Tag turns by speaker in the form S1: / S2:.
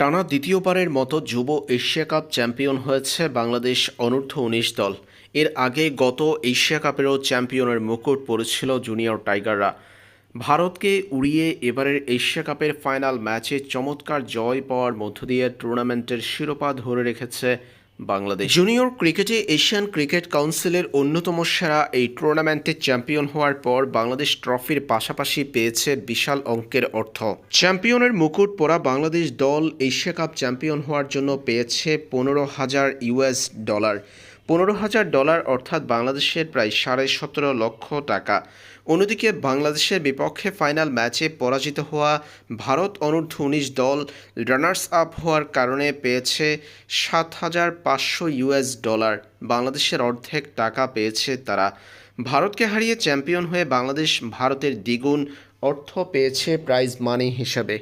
S1: টানা দ্বিতীয়বারের মতো যুব এশিয়া কাপ চ্যাম্পিয়ন হয়েছে বাংলাদেশ অনূর্ধ্ব উনিশ দল। এর আগে গত এশিয়া কাপেরও চ্যাম্পিয়নের মুকুট পড়েছিল জুনিয়র টাইগাররা। ভারতকে উড়িয়ে এবারের এশিয়া কাপের ফাইনাল ম্যাচে চমৎকার জয় পাওয়ার মধ্য দিয়ে টুর্নামেন্টের শিরোপা ধরে রেখেছে বাংলাদেশ। জুনিয়র ক্রিকেটে এশিয়ান ক্রিকেট কাউন্সিলের অন্যতম সেরা এই টুর্নামেন্টে চ্যাম্পিয়ন হওয়ার পর বাংলাদেশ ট্রফির পাশাপাশি পেয়েছে বিশাল অঙ্কের অর্থ। চ্যাম্পিয়নের মুকুট পরা বাংলাদেশ দল এশিয়া কাপ চ্যাম্পিয়ন হওয়ার জন্য পেয়েছে পনেরো হাজার ইউএস ডলার পনেরো হাজার ডলার অর্থাৎ বাংলাদেশের প্রায় সাড়ে সতেরো লক্ষ টাকা। অন্যদিকে বাংলাদেশের বিপক্ষে ফাইনাল ম্যাচে পরাজিত হওয়া ভারত অনূর্ধ্ব উনিশ দল রানার্স আপ হওয়ার কারণে পেয়েছে সাত হাজার পাঁচশো ইউএস ডলার। বাংলাদেশের অর্ধেক টাকা পেয়েছে তারা। ভারতকে হারিয়ে চ্যাম্পিয়ন হয়ে বাংলাদেশ ভারতের দ্বিগুণ অর্থ পেয়েছে প্রাইজ মানি হিসাবে।